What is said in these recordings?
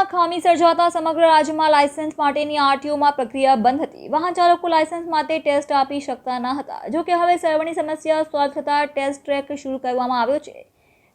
ટેસ્ટમાં ખામી સર્જાતા સમગ્ર રાજ્યમાં લાયસન્સ માટેની આરટીઓમાં પ્રક્રિયા બંધ હતી. વાહન ચાલકો લાયસન્સ માટે ટેસ્ટ આપી શકતા ન હતા. જોકે હવે સર્વરની સમસ્યા સોલ્વ થતાં ટેસ્ટ ટ્રેક શરૂ કરવામાં આવ્યો છે.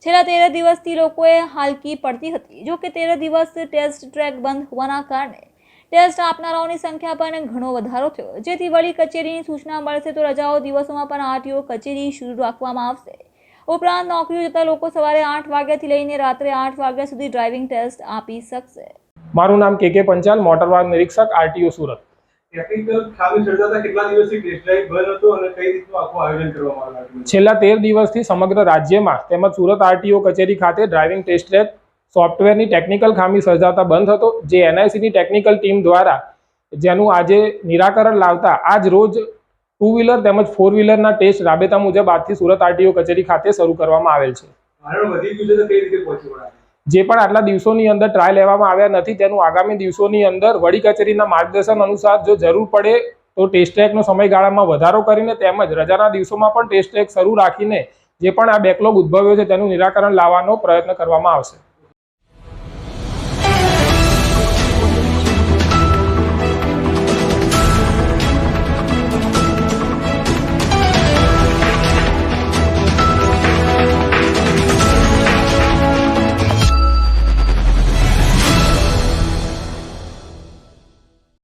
છેલ્લા તેર દિવસથી લોકોએ હાલકી પડતી હતી. જોકે તેર દિવસ ટેસ્ટ ટ્રેક બંધ હોવાના કારણે ટેસ્ટ આપનારાઓની સંખ્યા પણ ઘણો વધારો થયો. જેથી વળી કચેરીની સૂચના મળશે તો રજાઓ દિવસોમાં પણ આરટીઓ કચેરી શરૂ રાખવામાં આવશે. ઉપરાંત નોકરીઓ જતા લોકો સવારે આઠ વાગ્યાથી લઈને રાત્રે આઠ વાગ્યા સુધી ડ્રાઇવિંગ ટેસ્ટ આપી શકશે. મારું નામ કે કે પંચાલ મોટર વાહન નિરીક્ષક આરટીઓ સુરત. ટેકનિકલ ખામી સર્જાતા કેટલા દિવસથી ટેસ્ટ ડ્રાઈવ બંધ હતો અને કઈ રીતનું આખું આયોજન કરવામાં આવ્યું હતું? છેલ્લા તેર દિવસથી સમગ્ર રાજ્યમાં તેમજ સુરત આરટીઓ કચેરી ખાતે ડ્રાઇવિંગ ટેસ્ટ ટ્રેક સોફ્ટવેરની ટેકનિકલ ખામી સર્જાતા બંધ હતો જે એનઆઈસીની ટેકનિકલ ટીમ દ્વારા જેનું આજે નિરાકરણ લાવતા આજ રોજ ટુ વ્હીલર તેમજ ફોર વ્હીલરના ટેસ્ટ રાબેતા મુજબ આજથી સુરત આરટીઓ કચેરી ખાતે શરૂ કરવામાં આવેલ છે. જે પણ આટલા દિવસોની અંદર ટ્રાય લેવામાં આવ્યા નથી તેનું આગામી દિવસોની અંદર વડી કચેરીના માર્ગદર્શન અનુસાર જો જરૂર પડે તો ટેસ્ટ ટ્રેકનો સમયગાળામાં વધારો કરીને તેમજ રજાના દિવસોમાં પણ ટેસ્ટ ટ્રેક શરૂ રાખીને જે પણ આ બેકલોગ ઉદ્ભવ્યો છે તેનું નિરાકરણ લાવવાનો પ્રયત્ન કરવામાં આવશે.